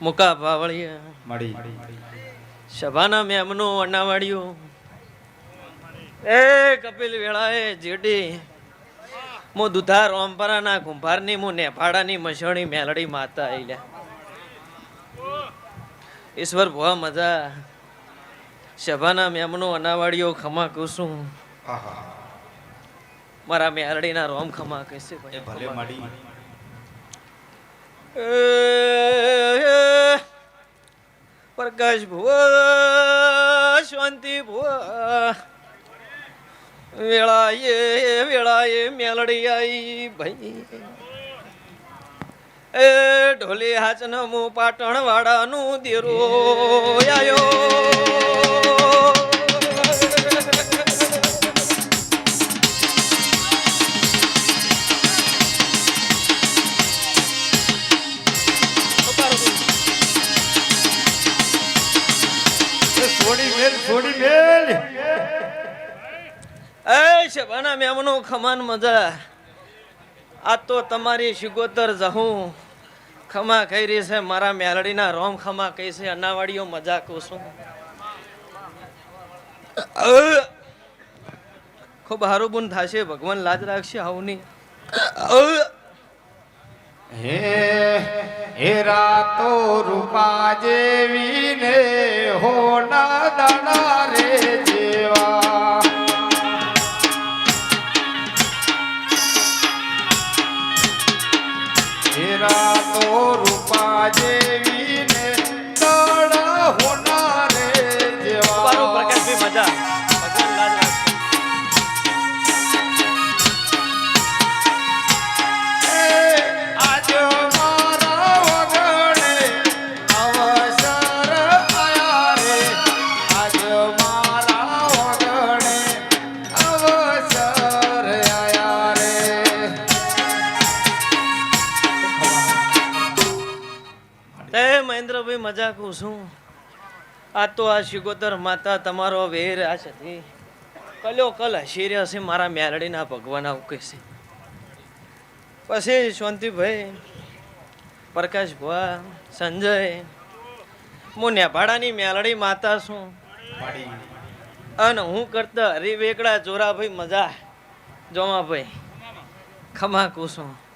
મુકા ભાવળિયા મળી. સભાના મેમનું અનાવાડ્યું એ કપિલ વેળાએ જેડી મો દુધા રોમપરાના કુંભારની મુ નેફાડાની મસણી મેલડી માતા આઈલા ઈશ્વર ભવા મજા. સભાના મેમનો અનાવાડિયો ખમા કુસું મારા મેલડીના રોમ ખમા કહેશે ભલે મળી. પ્રકાશ ભુવા શાંતિ ભુવા વેળાએ વેળાએ મેલડી આઈ ભાઈ. એ ઢોલી હાચન મુ પાટણ વાળાનું દેરો આયો. શબાના મેમનો ખમાન મજા. આ તો તમારી શિગોતર જહું. ખમા કઈ રહી છે, મારા મેલડીના રોમ ખમા કઈ છે, અનાવાડીઓ મજા કુસું ખૂબ હારું બુન થશે, ભગવાન લાજ રાખશે આવની. હે હે રાતો રૂપા જેવી ને હોના દાડા રે જેવા. રૂપા આ તો આ શિગોતર માતા તમારો વેર આ છે કલ્યો કલ રહ્યા છે મારા મેલડીના ભગવાન આવું કહેશે. પછી શાંતિભાઈ, પ્રકાશ ભુવા, સંજય, હું નેભાડાની મેલડી માતા છું. અને હું કરતા હરિવેકડા, જોરાભાઈ મજા. જોમાભાઈ, ખમા કુસું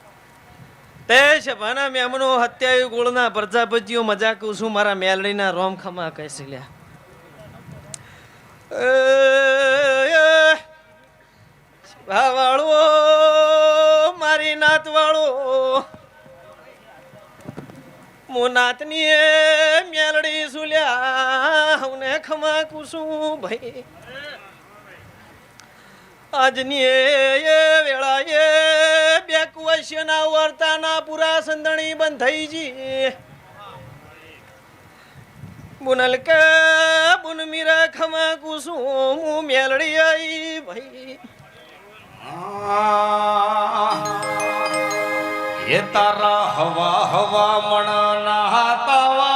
તે છે ભાના મેમનો હત્યાયુ ગોળના પ્રજાપતિઓ મજા છું મારા મેલડીના રોમ ખમા કહેશે લ્યા. વાળો મારી નાત વાળો મો નાતની એ મેલડી સુલ્યા હું ખમા કુસું ભાઈ. આજની એ વેળા બે વર્તાના પૂરા સંદણી બંધ થઈ જી બુનલ કે બુન મીરા ખમા કુસુમ, મેલડી આઈ ભાઈ. એ તારા હવા હવા મણના તાવા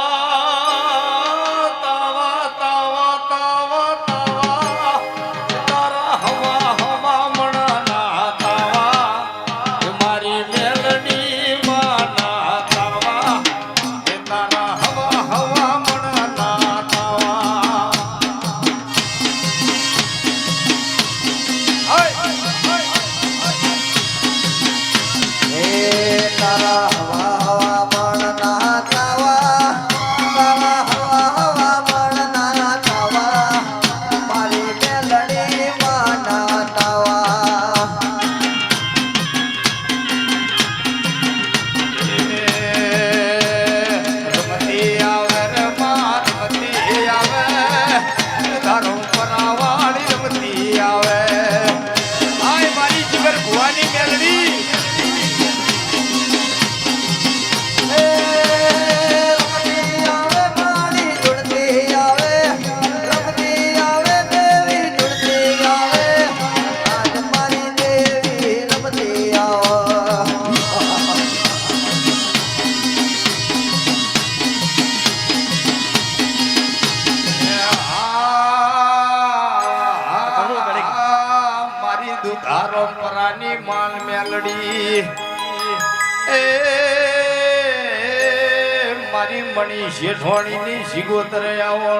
મારી મણી શેઠવાણીની સિગોતર આવો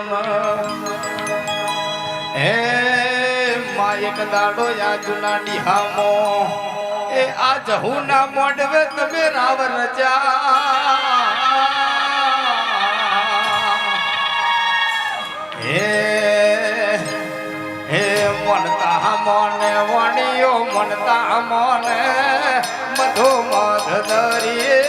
હે મા એક દાડો યા જુના ડીહામો એ આ જહુના મોડવે તમે રાવ રચા. હે હે મનતા મને વણિયો મનતા મને મધો મધ દરિયે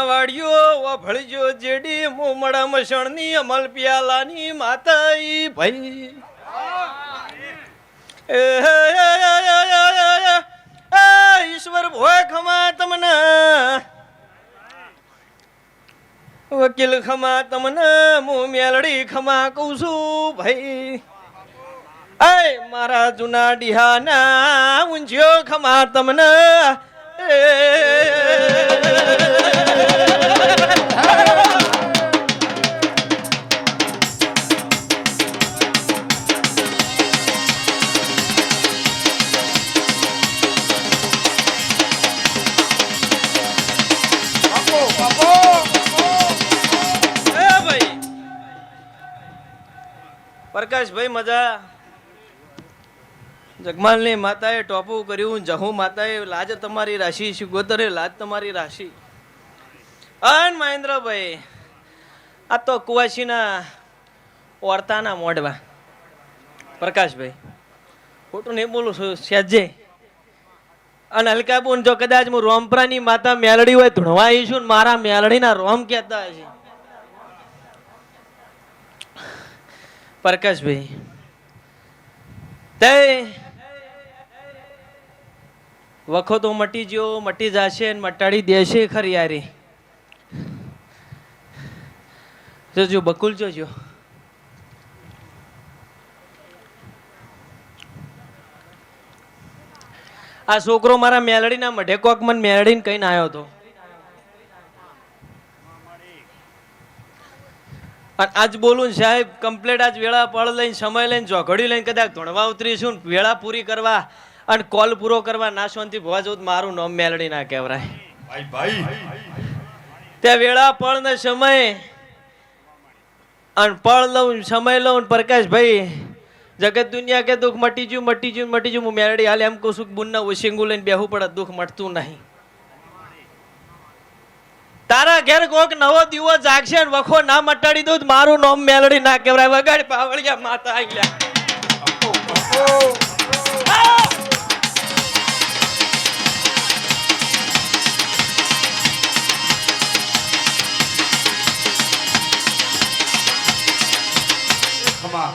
અનાવાડિયો ઓ ભળજો જેડી મોમડા મસણની અમલ પ્યાલાની માતા ઈ ભાઈ ઈશ્વર ભોય ખમા તમને વકીલ ખમા તમને હું મેલડી ખમા કહું છું ભાઈ આય મારા જૂના ડિહાના ઊંઝ્યો ખમા તમને પ્રકાશભાઈ, મજા. જગમાલની માતાએ ટોપું કર્યું, જહુ માતાએ, લાજ તમારી રાશિ, સુગોતરે લાજ તમારી રાશિ. અન મહેન્દ્રભાઈ, આ તો કુવાસીના ઓરતાના મોઢવા પ્રકાશભાઈ, ખોટું નહીં બોલું છું સેજે અને હલકાબુન, જો કદાચ હું રોમપરાની માતા મેલડી હોય ધૂણવા આવીશું મારા મેલડીના રોમ કહેતા હશે. પ્રકાશભાઈ. તે વખો તો મટી ગયો મટી જશે ને મટાડી દેશે ખરી યારી. જોજો, બકુલ જોજો. આ છોકરો મારા મેલડીના મઢે કોક મને મેલડીને કહીને આવ્યો હતો. અને આજ બોલું ને સાહેબ કમ્પ્લેટ આજ વેળા પળ લઈને સમય લઈને ચોઘડી લઈને કદાચ ધોણવા ઉતરીશું ને વેળા પૂરી કરવા અને કોલ પૂરો કરવા નાશવંતી ભવા જવું તો મારું નામ મેલડી ના કહેવરાય ભાઈ ભાઈ. ત્યાં વેળા પળ ને સમય અને પળ લઉં સમય લઉં પ્રકાશભાઈ જગત દુનિયા કે દુઃખ મટી જ્યું મટી જ્યું મટી જ્યું હું મેળડી હાલ એમ કહું છું બુનના ઓશિંગું લઈને બેહવું પડે દુઃખ મટતું નહીં. તારા ઘેર કોક નવો દીવો જાગશે ને વખો ના મટાડી દઉં તો મારું નામ મેલડી ના કહેવાય. વગાડ પાવળિયા માતા આઈ લ્યા ખમા.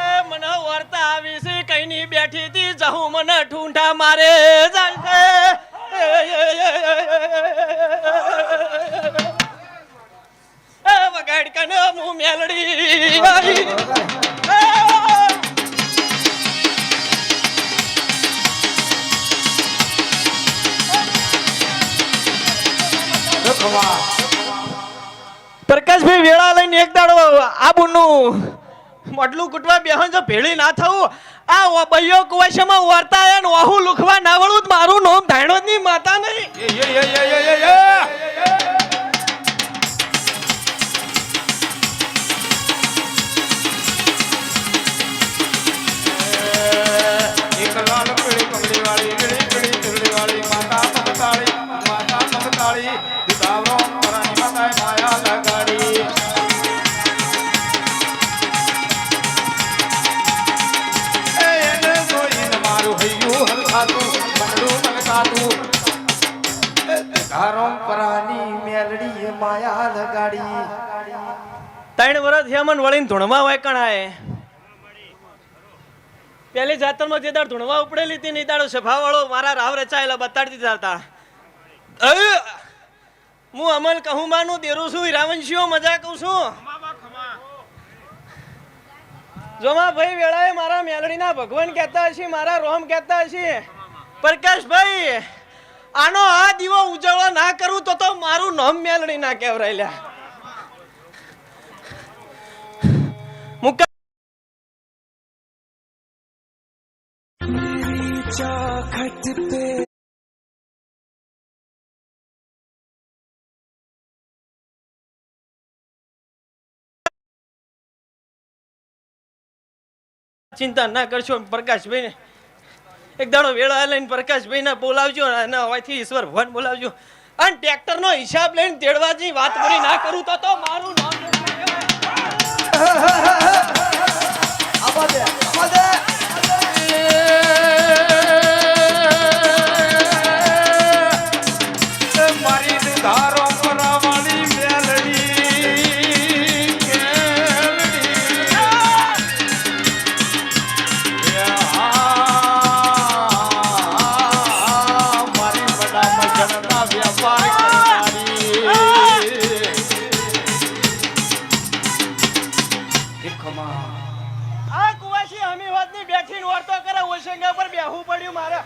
એ મને વાર્તા આવી છે કઈની બેઠી હતી. જહું મને ઠૂંઠા મારે ચાલશે એ પ્રકાશભાઈ વેળા લઈને એક દાડો આબુનું મોટલું કૂટવા બેહન જો ભેળી ના થવું. આ બૈયો કુવાશામાં વર્તા ને વાહુ લુખવા ના મારું નોમ ધાણો ની માતા નહીં. એ એ એ એ એ એ માતા મમતાળી માતા મમતાળી દીદાવરો પરાની માતાએ માયા લગાડી ત્રણ વર્ષ થયા મને વળીને ધૂણવા વાયકણ આયે પેલી જાતરમાં જે દાડ ધૂણવા ઉપડેલી હતી ને દાડો સભા વાળો મારા રાવ રચાયેલા બતાડતી હતા. હું અમલ કહું માનું દેરું છું રાવણશીઓ મજા કહું છું. જોમા ભાઈ વેળાએ મારા મેલડીના ભગવાન કહેતા હશે, મારા રોમ કહેતા હશે. પ્રકાશભાઈ આનો આ દીવો ઉજવવા ના કરું તો તો મારું નામ મેલણી ના કહેવરાય લ્યા. મુક્કા ચિંતા ના કરશો પ્રકાશભાઈ ને એક દાડો વેળા લઈને પ્રકાશભાઈ ને બોલાવજો અને હવેથી ઈશ્વર ભગવાન બોલાવજો. અને ટ્રેક્ટર નો હિસાબ લઈને તેડવાની વાત કરી ના કરું તો તો મારું નામ આવા દે આવા દે. બેહવું પડ્યું મારે.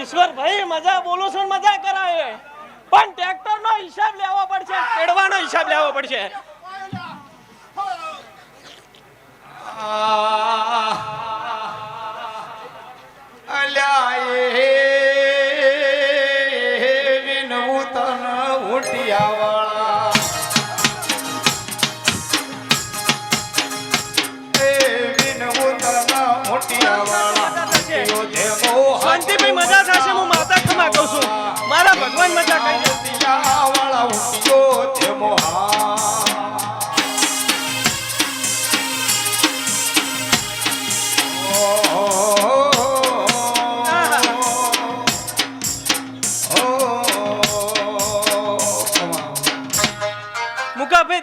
ઈશ્વર ભાઈ મજા બોલું છું મજા કરાવે. પણ ટ્રેક્ટર નો હિસાબ લેવો પડશે, તેડવાનો હિસાબ લેવો પડશે. અલ્યા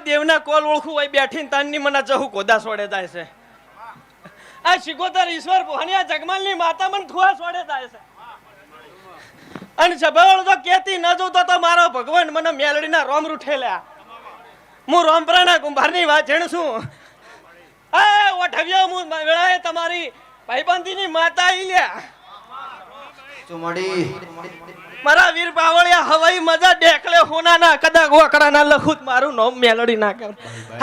દેવના કોલ ઓળખું હોય બેઠીને તાનની મના જહુ કોદા સોડે જાય છે. આ શિગોતર ઈશ્વર પોહની આ જગમાલની માતા મને ખુઆ સોડે જાય છે. અને સભાવળ તો કેતી ન જોતો તો મારો ભગવાન મને મેલડીના રોમ રૂઠેલા હું રોમપરાના કુંભારની વાત જેણ છું. એ ઓઠવ્યો હું વેળાએ તમારી ભાઈબંધીની માતા ઈ લ્યા. ચુમડી મારા વીર બાવળિયા હવાઈ મજા ડેકલે હોનાના કદાચ ના લખું મારું નામ મેલડી ના કર.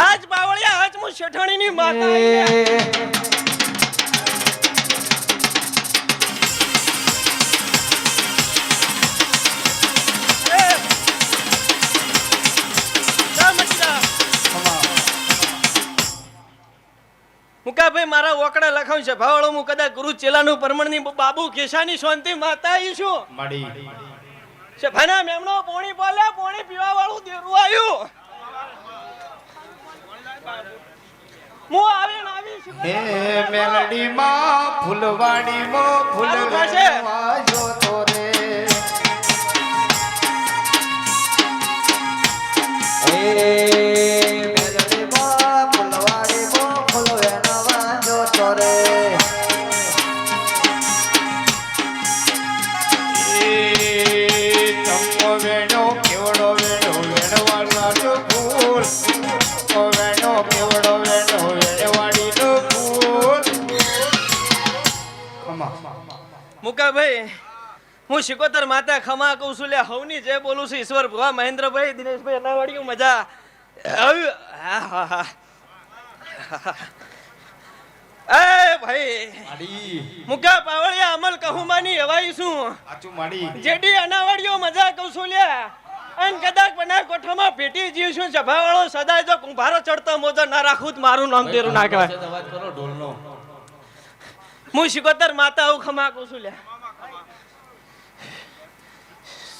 હાજ બાવળિયા હાજ હું શેઠાણીની માતા મુકાભાઈ મારા ઓકડા લખાવું છે. ભાવળો હું કદાચ ગુરુ ચેલાનું પરમણની બાબુ કેશાની શાંતિ માતા ઈ છું. માડી. છે ભાના મેમણો પોણી બોલે પોણી પીવા વાળું દેરું આવ્યું હું આવીને આવી છું. હે મેલડીમાં ફૂલવાડીમાં ફૂલ સારું થશે. વેણવા જોતો રે. એ મુકાભાઈ હું શિકોતર માતા ખમા કહું છું લે હવની જે બોલું છું ઈશ્વર ભુવા મહેન્દ્રભાઈ દિનેશભાઈ અનાવાડીયું મજા. આવ્યું. હા, હા, હા. એ ભાઈ મુકા પાવળિયા અમલ કહું માની હવાઈ માડી. જેડી અનાવાડીઓ મજા કૌશલ્યા અન કદાચ બના કોઠામાં પેટી જીવ છું સભાવાળો સદાય જો કુંભારો ચડતો મોજો ના રાખું મારું નામ તેરું ના કહેવાય. અવાજ કરો ઢોલનો. હું શિકોતર માતા હું ખમા કૌશલ્યા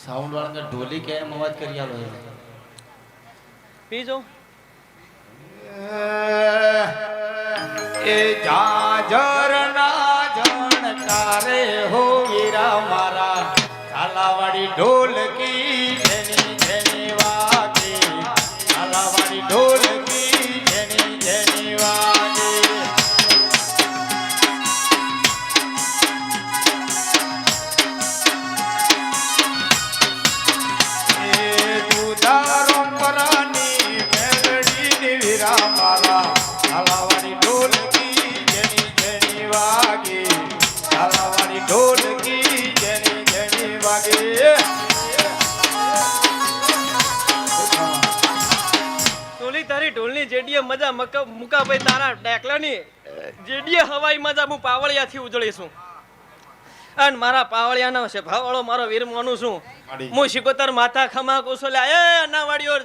સાઉન્ડ વાળા ઢોલી કેમ અવાજ કરી આલો છે પીજો. એ જાજર ના જણકારે હો વીરા મારા. ઝાલાવાડી ઢોલકી મજા મુકા મુકાભાઈ તારા ડેકલાની જેડીએ હવાઈ મજા હું પાવળિયાથી ઉજળીશું અને મારા પાવળિયાનો છે ભાવવાળો મારો વીર માનું છું. હું શિકોતર માતા ખમા કુશલ્યા એ અનાવાડીઓ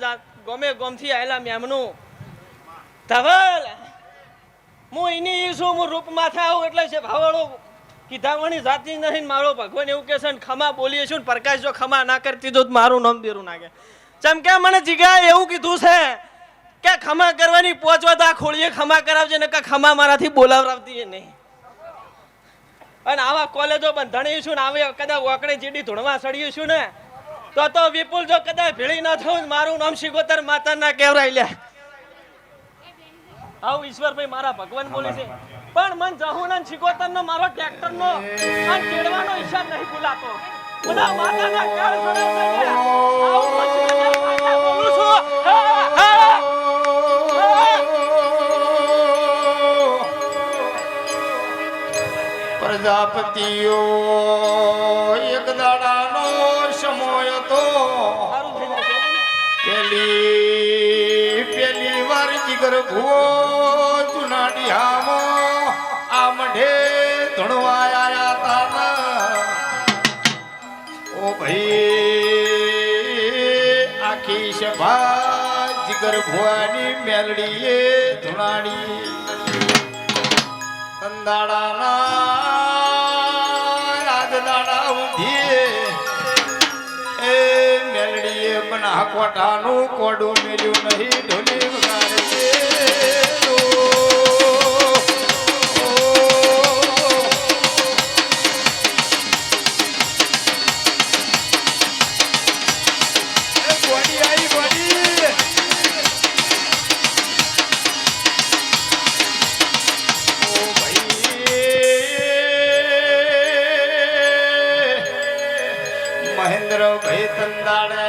ગમે ગોમથી આયેલા મેમનું. ધવલ! હું એની છું હું રૂપ માથે આવું એટલે છે ભાવવાળો કીધાવણી જાતી નહીં ને મારો ભગવાન એવું કે છે ને, ખમા બોલીએ છું ને, પ્રકાશ જો ખમા ના કરતી તો મારું નામ બીરું નાખે. ચમ કે મને જીગા એવું કીધું છે કે ખમા કરવાની પહોંચવા તો આ ખોળીએ, ખમા કરાવજે ને કે ખમા મારાથી બોલાવરાવતી નહીં. અને આવા કોલેજો બંધાણી છું ને, આવે કદાચ ઓકડે જેડી ધૂણવા સડ્યું છું ને, તો તો વિપુલ જો કદાચ ભીડી ન થયું મારું નામ શિગોતર માતા ના કેવરાઈ લે આવું ઈશ્વરભાઈ મારા ભગવાન બોલે છે. પણ મન જહુન અને નો મારો ટ્રેક્ટર નો અને કેળવાનો ઈશાર નહીં ભૂલાતો. બધા માતાના કાળ જોડે આવું બોલું છું. પ્રજાપતિઓ. વાર જીગર ભુવો જુનાડી હામો આ મઢે ધણવા આયા તાના. ઓ ભાઈ, આખી સભા જીગર ભુવાની મેલડીએ ધુણાડી. ઊંધીએ. એ મેલડીએ બના કોટાનું કોડું મેળ્યું નહીં ઢોલી ભાઈ તંદાડે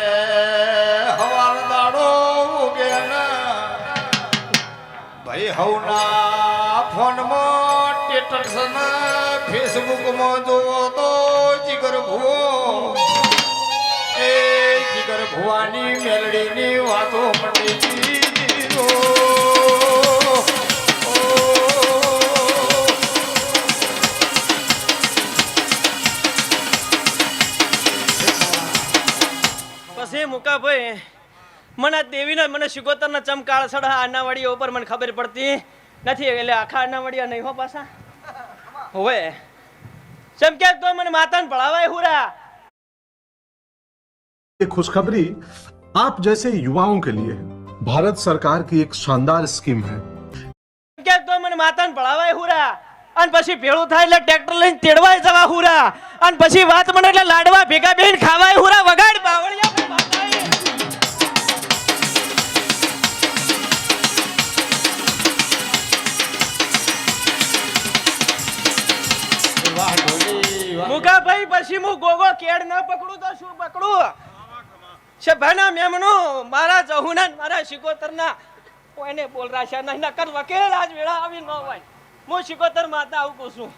હવાર દાડો ઉગે ભાઈ હવના ફોનમાં ટેટર્સના ફેસબુકમાં જોવો તો જીગર પછી મુકાભાઈ મને દેવીના મને શિકોતરના ચમકાળ સડા આનાવાડીઓ ઉપર મને ખબર પડતી નથી એટલે આખા આનાવાડિયા નહીં હો પાછા હોવે ચમક્યા તો મને માતાને ભળાવાય હુરા ये खुशखबरी आप जैसे युवाओं के लिए है भारत सरकार की एक शानदार स्कीम है ક્યાંક તો મને માતાને ભળાવાય હુરા અને પછી ભેળું થાય એટલે ટ્રેક્ટર લઈને તેડવાય જવા હુરા અને પછી વાત મને એટલે લાડવા ભેગા બેન ખાવાય હુરા વગાડ બાવળિયા ઢોલી ભાઈ પછી હું ગોગો કેડ ન પકડું તો શું પકડું? શભાના મેમનો મારા જહુના મારા શિકોતરના. કોઈને બોલ રાશા નહીં નકર વકેલ આજ વેળા આવી ન હોય. હું શિકોતર માતા આવું કહું છું.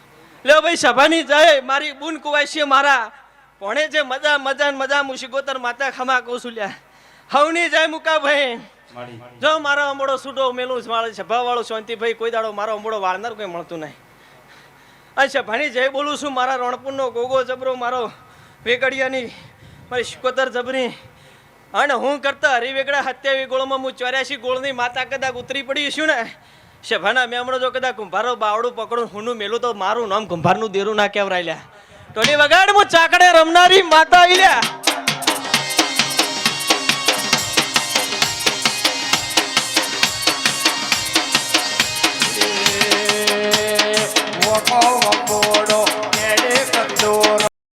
લે ભાઈ સભાની જય. મારી બુન કુવાસી મારા. પોણે જે મજા મજા મજા હું શિકોતર માતા ખમા કહું છું લ્યા. હવની જય મુકા ભાઈ જો મારો અમોડો સુડો મેલું મારે સભા વાળો શાંતિભાઈ કોઈ દાડો મારો અમોડો વાળનાર કોઈ મળતું નહીં. અચ્છા ભાણી જય બોલું છું, મારા રણપુરનો ગોગો જબરો, મારો વેગડિયાની, મારી શિકોતર જબરી. અને હું કરતા હરિવેગડા સત્યાવી ગોળમાં હું ચોર્યાસી ગોળની માતા કદાચ ઉતરી પડી છું ને? શેભાના મેં હમણાં જો કદાચ કુંભારો બાવડું પકડું, હુંનું મેલું તો મારું નામ કુંભારનું દેરું ના કેવરાય લ્યા. ટોલી વગાડ, હું ચાકડે રમનારી માતા આવી લ્યા.